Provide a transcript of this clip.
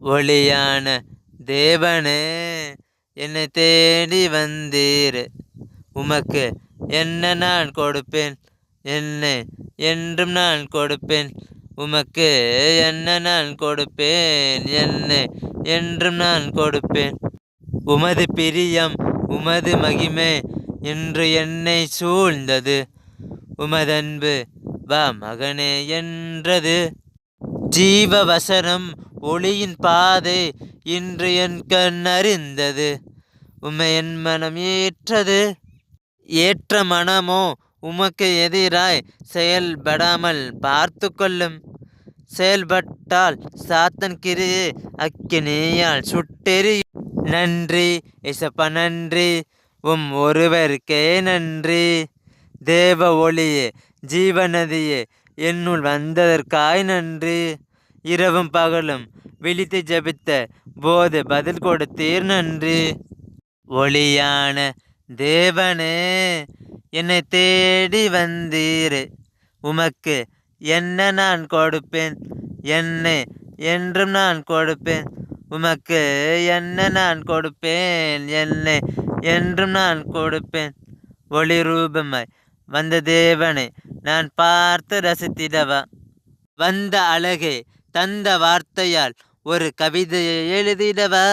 ஒளியான தேவனே என்னை தேடி வந்தீர். உமக்கு என்ன நான் கொடுப்பேன்? என்னை என்றும் நான் கொடுப்பேன். உமக்கு என்ன நான் கொடுப்பேன்? என்னை என்றும் நான் கொடுப்பேன். உமது பிரியம் உமது மகிமை என்று என்னை சூழ்ந்தது. உமதன்பு வா மகனே என்றது. ஜீவ வசனம் ஒளியின் பாதை இன்று என் கண் அறிந்தது. உம்மை என் மனம் ஏற்றது. ஏற்ற மனமோ உமக்கு எதிராய் செயல்படாமல் பார்த்து கொள்ளும். செயல்பட்டால் சாத்தன் கிரியை அக்கினியால் சுட்டெறி நன்றி இசப்ப நன்றி. உம் ஒருவருக்கே நன்றி. தேவ ஒளியே ஜீவநதியே என்னுள் வந்ததற்காய் நன்றி. இரவும் பகலும் விழித்து ஜபித்த போது பதில் கொடுத்தீர் நன்றி. ஒளியான தேவனே என்னை தேடி வந்தீர். உமக்கு என்ன நான் கொடுப்பேன்? என்னை என்றும் நான் கொடுப்பேன். உமக்கு என்ன நான் கொடுப்பேன்? என்னை என்றும் நான் கொடுப்பேன். ஒளி ரூபமாய் வந்த தேவனை நான் பார்த்து ரசித்திடவா? வந்த அழகே தந்த வார்த்தையால் ஒரு கவிதையை எழுதிடவா